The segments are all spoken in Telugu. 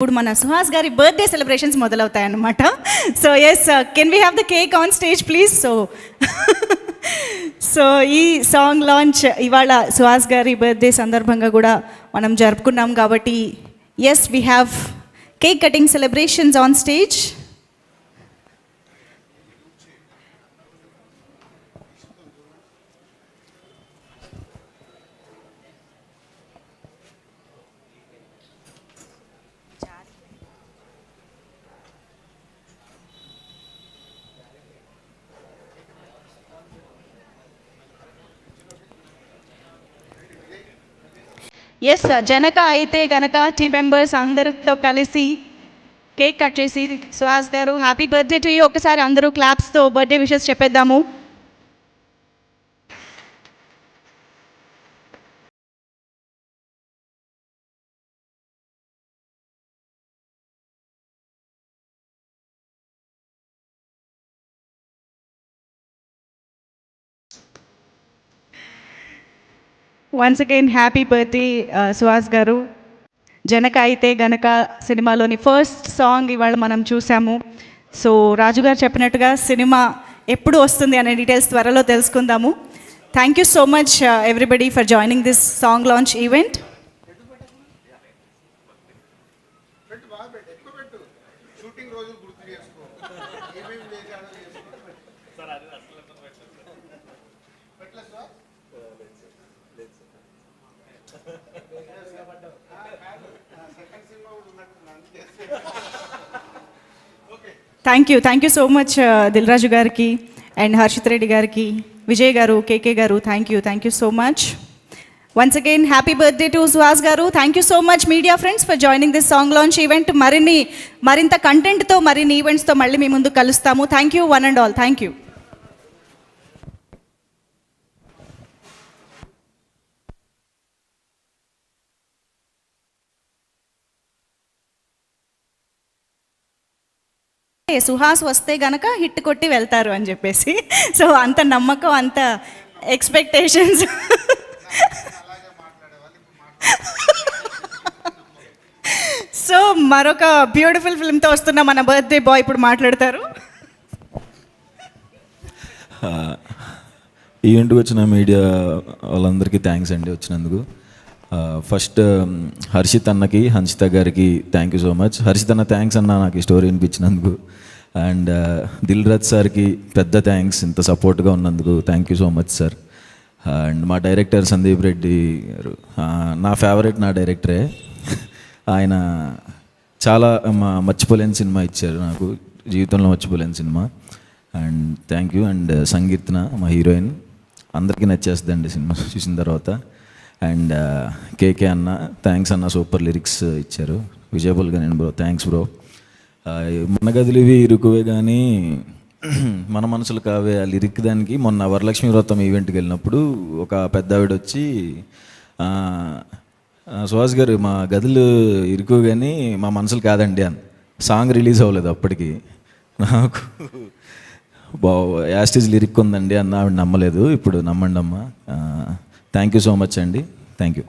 ఇప్పుడు మన సుహాస్ గారి బర్త్డే సెలబ్రేషన్స్ మొదలవుతాయి అన్నమాట so yes can we have the cake on stage please so so ఈ సాంగ్ లాంచ్ ఇవాళ సుహాస్ గారి బర్త్డే సందర్భంగా కూడా మనం జరుపుకున్నాం కాబట్టి yes we have cake cutting celebrations on stage yes Janaka Aithe Ganaka team members అందరితో కలిసి కేక్ కట్ చేసి సుహాస్ గారు హ్యాపీ బర్త్డే టు యూ ఒకసారి అందరూ క్లాప్స్తో birthday wishes చెప్పేద్దాము. Once again happy birthday Suhas గారు జనక అయితే గనక సినిమాలోని ఫస్ట్ సాంగ్ ఇవాళ మనం చూసాము. సో రాజు గారు చెప్పినట్టుగా సినిమా ఎప్పుడు వస్తుంది అనే డీటెయిల్స్ త్వరలో తెలుసుకుందాము. Thank you so much everybody for joining this song launch event shooting రోజు గుర్తు చేసుకో ఏమేమి చేశాడో చేసుకో పెట్టలే సార్ సెకండ్ సినిమా కూడా ఉన్నట్టు అందుకే thank you thank you so much Dil Raju గారికి అండ్ హర్షిత్ రెడ్డి గారికి విజయ్ గారు కేకే గారు. Thank you thank you so much once again happy birthday to Suhas గారు. Thank you so much media friends for joining this song launch event మరిన్ని మరింత కంటెంట్తో మరిన్ని ఈవెంట్స్తో మళ్ళీ మీ ముందు కలుస్తాము. Thank you one and all thank you Suhas వస్తే గనక హిట్ కొట్టి వెళ్తారు అని చెప్పేసి. సో అంత నమ్మకం అంత ఎక్స్పెక్టేషన్స్ సో మరొక బ్యూటిఫుల్ ఫిల్మ్తో వస్తున్న మన బర్త్డే బాయ్ ఇప్పుడు మాట్లాడతారు. ఈవెంట్కి వచ్చిన మీడియా వాళ్ళందరికీ థ్యాంక్స్ అండి వచ్చినందుకు. ఫస్ట్ హర్షిత్ అన్నకి హన్షిత గారికి thank you so much Harshith అన్న థ్యాంక్స్ అన్న నాకు ఈ స్టోరీ వినిపించినందుకు అండ్ దిల్ uh, రాజ్ సార్కి పెద్ద థ్యాంక్స్ ఇంత సపోర్ట్గా ఉన్నందుకు. Thank you so much sir and మా డైరెక్టర్ సందీప్ రెడ్డి గారు నా ఫేవరెట్ నా డైరెక్టరే ఆయన చాలా మా మర్చిపోలేని సినిమా ఇచ్చారు నాకు. జీవితంలో మర్చిపోలేని cinema. And thank you and సంగీత్న మా హీరోయిన్ అందరికీ నచ్చేస్తుందండి సినిమా చూసిన తర్వాత. అండ్ కేకే అన్న థ్యాంక్స్ అన్న సూపర్ లిరిక్స్ ఇచ్చారు. విజయబుల్గా నేను బ్రో థ్యాంక్స్ బ్రో మన గదులు ఇవి ఇరుకువే కానీ మన మనసులు కావే ఆ లిరిక్ దానికి. మొన్న వరలక్ష్మి వ్రతం ఈవెంట్కి వెళ్ళినప్పుడు ఒక పెద్ద ఆవిడ వచ్చి సుహాస్ గారు మా గదులు ఇరుకు కానీ మా మనసులు కాదండి అని. సాంగ్ రిలీజ్ అవ్వలేదు అప్పటికి. నాకు బా యాస్టేజ్ లిరిక్ ఉందండి అన్న ఆవిడ నమ్మలేదు. ఇప్పుడు నమ్మండి అమ్మ థ్యాంక్ యూ సో మచ్ అండి thank you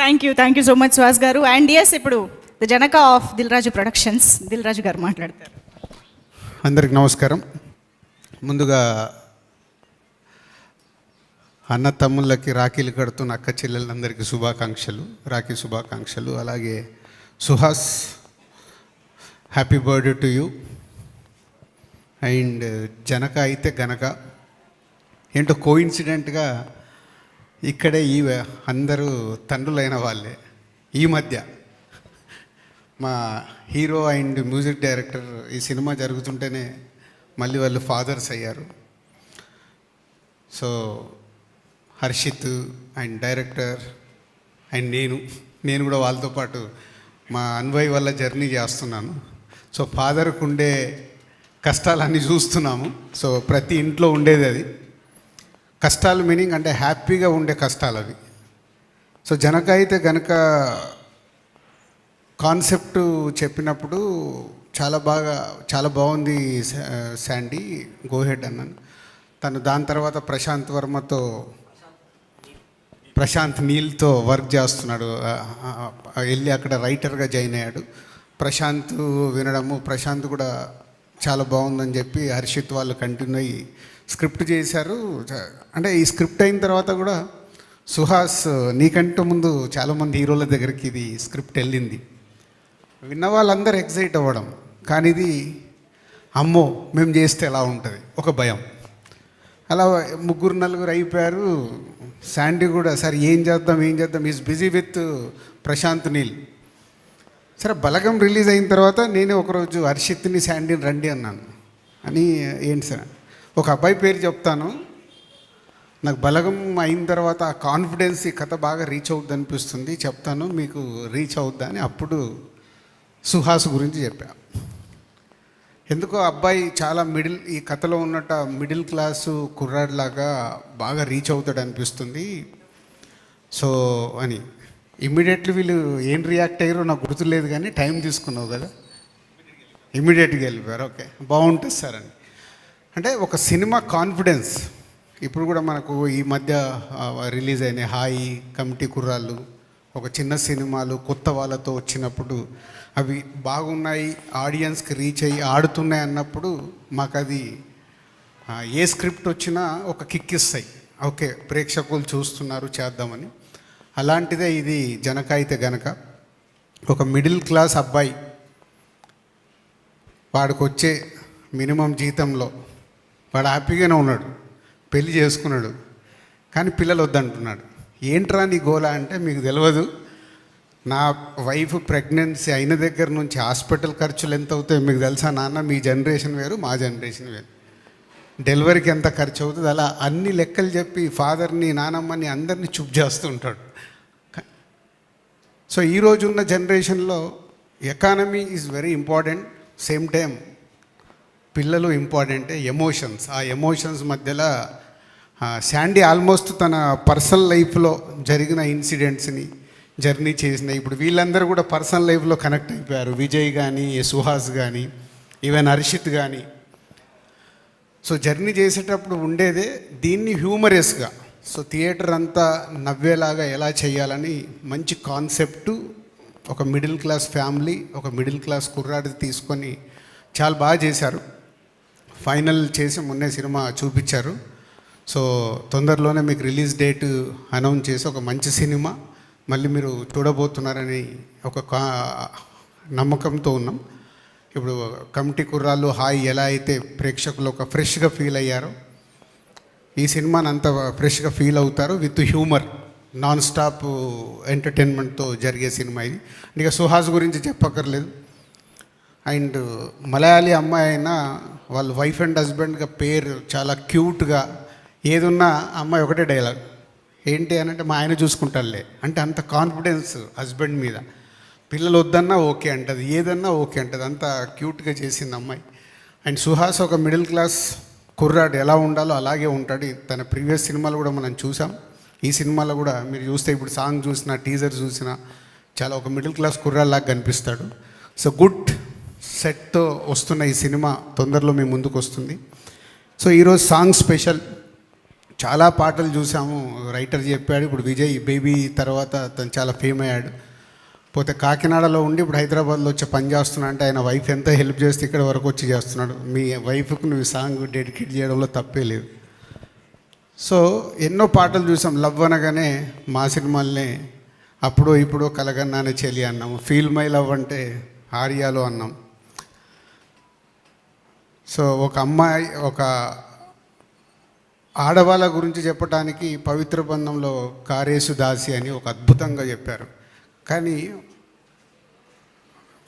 thank you thank you so much Suhas గారు అండ్ ఎస్ ఇప్పుడు the Janaka of Dil Raju productions Dil Raju గారు మాట్లాడతారు. అందరికి నమస్కారం. ముందుగా అన్న తమ్ముళ్ళకి రాఖీలు కడుతున్న అక్క చెల్లెలందరికీ శుభాకాంక్షలు రాఖీ శుభాకాంక్షలు. అలాగే Suhas happy birthday to you. And Janaka Aithe Ganaka ఏంటో కోయిన్సిడెంట్గా ఇక్కడే ఈ అందరూ తండ్రులైన వాళ్ళే. ఈ మధ్య మా హీరో అండ్ మ్యూజిక్ డైరెక్టర్ ఈ సినిమా జరుగుతుంటేనే మళ్ళీ వాళ్ళు ఫాదర్స్ అయ్యారు. So Harshith and director and నేను నేను కూడా వాళ్ళతో పాటు మా అన్వయ్ వల్ల జర్నీ చేస్తున్నాను. సో ఫాదర్కు ఉండే కష్టాలన్నీ చూస్తున్నాము. సో ప్రతి ఇంట్లో ఉండేది అది. కష్టాలు మీనింగ్ అంటే హ్యాపీగా ఉండే కష్టాలు అవి. సో జనక అయితే గనక కాన్సెప్ట్ చెప్పినప్పుడు చాలా బాగా చాలా బాగుంది శాండీ గోహెడ్ అన్నాను. తను దాని తర్వాత ప్రశాంత్ వర్మతో ప్రశాంత్ నీల్తో వర్క్ చేస్తున్నాడు. వెళ్ళి అక్కడ రైటర్గా జాయిన్ అయ్యాడు. ప్రశాంత్ వినడము ప్రశాంత్ కూడా చాలా బాగుందని చెప్పి హర్షిత్ వాళ్ళు కంటిన్యూ అయ్యి స్క్రిప్ట్ చేశారు. అంటే ఈ స్క్రిప్ట్ అయిన తర్వాత కూడా సుహాస్ నీకంటే ముందు చాలామంది హీరోల దగ్గరికి ఇది స్క్రిప్ట్ వెళ్ళింది. విన్న వాళ్ళందరూ ఎగ్జైట్ అవ్వడం. కానీ ఇది అమ్మో మేము చేస్తే ఎలా ఉంటుంది? ఒక భయం. అలా ముగ్గురు నలుగురు అయిపోయారు. శాండీ కూడా సరే ఏం చేద్దాం ఏం చేద్దాం? Is busy with Prashanth Neel. సరే బలగం రిలీజ్ అయిన తర్వాత నేనే ఒకరోజు హర్షిత్ని శాండీని రండి అన్నాను. అని ఏంటి సార్? ఒక అబ్బాయి పేరు చెప్తాను. నాకు బలగం అయిన తర్వాత ఆ కాన్ఫిడెన్స్ ఈ కథ బాగా రీచ్ అవుద్ది అనిపిస్తుంది. చెప్తాను మీకు రీచ్ అవుద్ది అని అప్పుడు సుహాస్ గురించి చెప్పా. ఎందుకో అబ్బాయి చాలా మిడిల్ ఈ కథలో ఉన్నట్టు మిడిల్ క్లాసు కుర్రాడిలాగా బాగా రీచ్ అవుతాడు అనిపిస్తుంది. సో అని. ఇమ్మీడియట్లీ వీళ్ళు ఏం రియాక్ట్ అయ్యారో నాకు గుర్తులేదు కానీ టైం తీసుకున్నావు కదా. ఇమ్మీడియట్గా వెళ్ళిపోయారు. ఓకే బాగుంటుంది సార్ అని. అంటే ఒక సినిమా కాన్ఫిడెన్స్. ఇప్పుడు కూడా మనకు ఈ మధ్య రిలీజ్ అయిన హాయి కమిటీ కుర్రాళ్ళు ఒక చిన్న సినిమాలు కొత్త వాళ్ళతో వచ్చినప్పుడు అవి బాగున్నాయి ఆడియన్స్కి రీచ్ అయ్యి ఆడుతున్నాయి అన్నప్పుడు మాకు అది ఏ స్క్రిప్ట్ వచ్చినా ఒక కిక్ ఇస్తాయి. ఓకే ప్రేక్షకులు చూస్తున్నారు చేద్దామని. అలాంటిదే ఇది జనకాయితే గనక. ఒక మిడిల్ క్లాస్ అబ్బాయి వాడికి వచ్చే మినిమం జీతంలో వాడు హ్యాపీగానే ఉన్నాడు. పెళ్ళి చేసుకున్నాడు. కానీ పిల్లలు వద్దంటున్నాడు. ఏంట్రా నీ గోల? అంటే మీకు తెలియదు నా వైఫ్ ప్రెగ్నెన్సీ అయిన దగ్గర నుంచి హాస్పిటల్ ఖర్చులు ఎంత అవుతాయో మీకు తెలుసా నాన్న? మీ జనరేషన్ వేరు మా జనరేషన్ వేరు. డెలివరీకి ఎంత ఖర్చు అవుతుంది? అలా అన్ని లెక్కలు చెప్పి ఫాదర్ని నానమ్మని అందరినీ చూప్ చేస్తూ ఉంటాడు. సో ఈరోజు ఉన్న జనరేషన్లో economy is very important. Same time పిల్లలు ఇంపార్టెంటే ఎమోషన్స్. ఆ ఎమోషన్స్ మధ్యలో శాండీ ఆల్మోస్ట్ తన పర్సనల్ లైఫ్లో జరిగిన ఇన్సిడెంట్స్ని జర్నీ చేసిన ఇప్పుడు వీళ్ళందరూ కూడా పర్సనల్ లైఫ్లో కనెక్ట్ అయిపోయారు. విజయ్ కానీ సుహాస్ కానీ ఈవెన్ హర్షిత్ కానీ సో జర్నీ చేసేటప్పుడు ఉండేదే దీన్ని హ్యూమరస్గా. సో థియేటర్ అంతా నవ్వేలాగా ఎలా చేయాలని మంచి కాన్సెప్టు ఒక మిడిల్ క్లాస్ ఫ్యామిలీ ఒక మిడిల్ క్లాస్ కుర్రాడి తీసుకొని చాలా బాగా చేశారు. ఫైనల్ చేసి మొన్నే సినిమా చూపించారు. సో తొందరలోనే మీకు రిలీజ్ డేట్ అనౌన్స్ చేసి ఒక మంచి సినిమా మళ్ళీ మీరు చూడబోతున్నారని ఒక కా- నమ్మకంతో ఉన్నాం. ఇప్పుడు కమిటీ కుర్రాళ్ళు హాయ్ ఎలా అయితే ప్రేక్షకులు ఒక ఫ్రెష్గా ఫీల్ అయ్యారో ఈ సినిమాని అంత ఫ్రెష్గా ఫీల్ అవుతారు విత్ హ్యూమర్ నాన్ స్టాప్ ఎంటర్టైన్మెంట్తో జరిగే సినిమా ఇది. ఇక సుహాస్ గురించి చెప్పక్కర్లేదు. అండ్ మలయాళీ అమ్మాయి అయినా వాళ్ళ వైఫ్ అండ్ హస్బెండ్గా పేరు చాలా క్యూట్గా ఏదున్నా అమ్మాయి ఒకటే డైలాగ్. ఏంటి అని అంటే మా ఆయన చూసుకుంటారులే అంటే అంత కాన్ఫిడెన్స్ హస్బెండ్ మీద. పిల్లలు వద్దన్నా ఓకే అంటది ఏదన్నా ఓకే అంటది. అంత క్యూట్గా చేసింది అమ్మాయి. అండ్ సుహాస్ ఒక మిడిల్ క్లాస్ కుర్రాడు ఎలా ఉండాలో అలాగే ఉంటాడు. తన ప్రీవియస్ సినిమాలు కూడా మనం చూసాం. ఈ సినిమాలో కూడా మీరు చూస్తే ఇప్పుడు సాంగ్ చూసినా టీజర్ చూసినా చాలా ఒక మిడిల్ క్లాస్ కుర్రాల్లాగా కనిపిస్తాడు. సో గుడ్ సెట్తో వస్తున్న ఈ సినిమా తొందరలో మీ ముందుకు వస్తుంది. సో ఈరోజు సాంగ్ స్పెషల్. చాలా పాటలు చూసాము. రైటర్ చెప్పాడు ఇప్పుడు విజయ్ బేబీ తర్వాత తను చాలా ఫేమ్ అయ్యాడు. పోతే కాకినాడలో ఉండి ఇప్పుడు హైదరాబాద్లో వచ్చి పని చేస్తున్నా అంటే ఆయన వైఫ్ ఎంత హెల్ప్ చేస్తే ఇక్కడ వరకు వచ్చి చేస్తున్నాడు. మీ వైఫ్కి నువ్వు సాంగ్ డెడికేట్ చేయడంలో తప్పే లేదు. సో ఎన్నో పాటలు చూసాం. లవ్ అనగానే మా సినిమాలనే అప్పుడు ఇప్పుడు కలగన్నానే చెలి అన్నాము. ఫీల్ మై లవ్ అంటే ఆర్యాలో అన్నాం. సో ఒక అమ్మాయి ఒక ఆడవాళ్ళ గురించి చెప్పడానికి పవిత్ర బంధంలో కారేసు దాసి అని ఒక అద్భుతంగా చెప్పారు. కానీ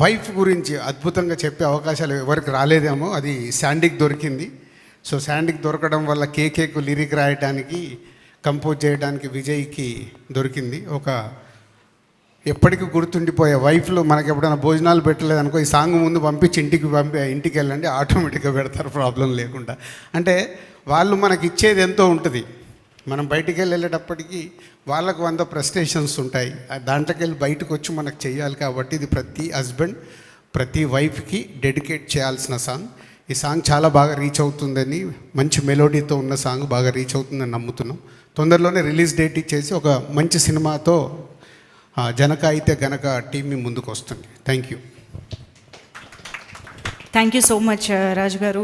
వైఫ్ గురించి అద్భుతంగా చెప్పే అవకాశాలు ఎవరికి రాలేదేమో అది శాండిక్ దొరికింది. సో శాండిక్ దొరకడం వల్ల కేకేకు లిరిక్ రాయడానికి కంపోజ్ చేయడానికి విజయ్కి దొరికింది. ఒక ఎప్పటికీ గుర్తుండిపోయే వైఫ్లు మనకి ఎప్పుడైనా భోజనాలు పెట్టలేదు అనుకో ఈ సాంగ్ ముందు పంపించి ఇంటికి పంపి ఇంటికి వెళ్ళండి ఆటోమేటిక్గా పెడతారు ప్రాబ్లం లేకుండా. అంటే వాళ్ళు మనకి ఇచ్చేది ఎంతో ఉంటుంది. మనం బయటికి వెళ్ళి వాళ్ళకు వంద ప్రెస్టేషన్స్ ఉంటాయి. ఆ దాంట్లోకి వెళ్ళి బయటకు వచ్చి మనకు చేయాలి కాబట్టి ఇది ప్రతి హస్బెండ్ ప్రతి వైఫ్కి డెడికేట్ చేయాల్సిన సాంగ్. ఈ సాంగ్ చాలా బాగా రీచ్ అవుతుందని మంచి మెలోడీతో ఉన్న సాంగ్ బాగా రీచ్ అవుతుందని నమ్ముతున్నాం. తొందరలోనే రిలీజ్ డేట్ ఇచ్చేసి ఒక మంచి సినిమాతో జనక అయితే గనక టీం మీ ముందుకు వస్తుంది thank you thank you so much Raju గారు.